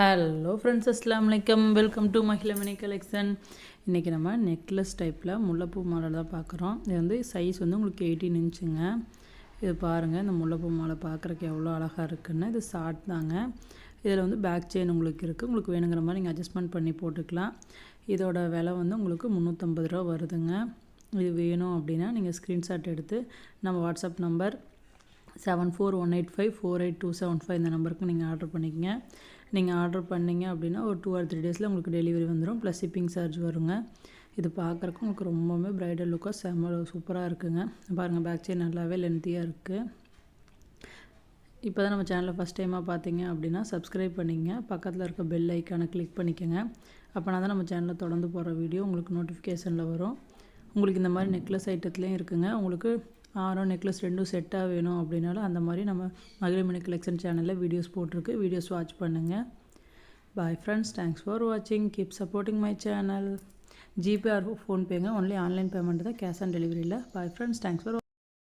Hello friends அஸ்லாம் வலைக்கம் welcome to மஹிள collection இன்றைக்கி நம்ம நெக்லஸ் டைப்பில் முல்லைப்பூ மாலை தான் பார்க்குறோம். இது வந்து சைஸ் வந்து உங்களுக்கு எயிட்டீன் இன்ச்சுங்க இது பாருங்கள் இந்த முல்லைப்பூ மாலை பார்க்குறக்கு எவ்வளோ அழகாக இருக்குன்னு. இது ஷார்ட் தாங்க. இதில் வந்து பேக் செயின் உங்களுக்கு இருக்குது உங்களுக்கு வேணுங்கிற மாதிரி நீங்கள் அட்ஜஸ்ட்மெண்ட் பண்ணி போட்டுக்கலாம். இதோட விலை வந்து உங்களுக்கு முந்நூற்றம்பது ரூபா வருதுங்க. இது வேணும் அப்படின்னா நீங்கள் ஸ்க்ரீன்ஷாட் எடுத்து நம்ம WhatsApp number seven four one eight five four eight two seven five இந்த நம்பருக்கு நீங்கள் ஆர்டர் பண்ணிக்கங்க. நீங்கள் ஆர்டர் பண்ணிங்க அப்படின்னா ஒரு டூ ஆர் த்ரீ டேஸில் உங்களுக்கு டெலிவரி வந்துடும் ப்ளஸ் ஷிப்பிங் சார்ஜ் வருங்க. இது பார்க்குறக்கு உங்களுக்கு ரொம்பவுமே ப்ரைடல் லுக்காக செம்ம சூப்பராக இருக்குங்க. பாருங்கள் பேக் சைட் நல்லாவே லென்த்தியாக இருக்குது இப்போ தான் நம்ம சேனலில் ஃபஸ்ட் டைமாக பார்த்தீங்க அப்படின்னா சப்ஸ்கிரைப் பண்ணிங்க பக்கத்தில் இருக்க பெல் ஐக்கானை கிளிக் பண்ணிக்கோங்க. அப்போனா தான் நம்ம சேனலில் தொடர்ந்து போகிற வீடியோ உங்களுக்கு நோட்டிஃபிகேஷனில் வரும். உங்களுக்கு இந்த மாதிரி நெக்லஸ் ஐட்டத்துலேயும் இருக்குங்க. உங்களுக்கு ஆரம் நெக்லஸ் ரெண்டும் செட்டாக வேணும் அப்படின்னாலும் அந்த மாதிரி நம்ம மகிழமணி கலெக்ஷன் சேனலில் வீடியோஸ் போட்டிருக்கு. வீடியோஸ் வாட்ச் பண்ணுங்கள் பாய் ஃப்ரெண்ட்ஸ் தேங்க்ஸ் ஃபார் வாட்சிங் keep supporting my channel GPay or ஃபோன்பேங்க only online payment தான் கேஷ் ஆன் டெலிவரியில் பாய் ஃப்ரெண்ட்ஸ் தேங்க்ஸ் ஃபார்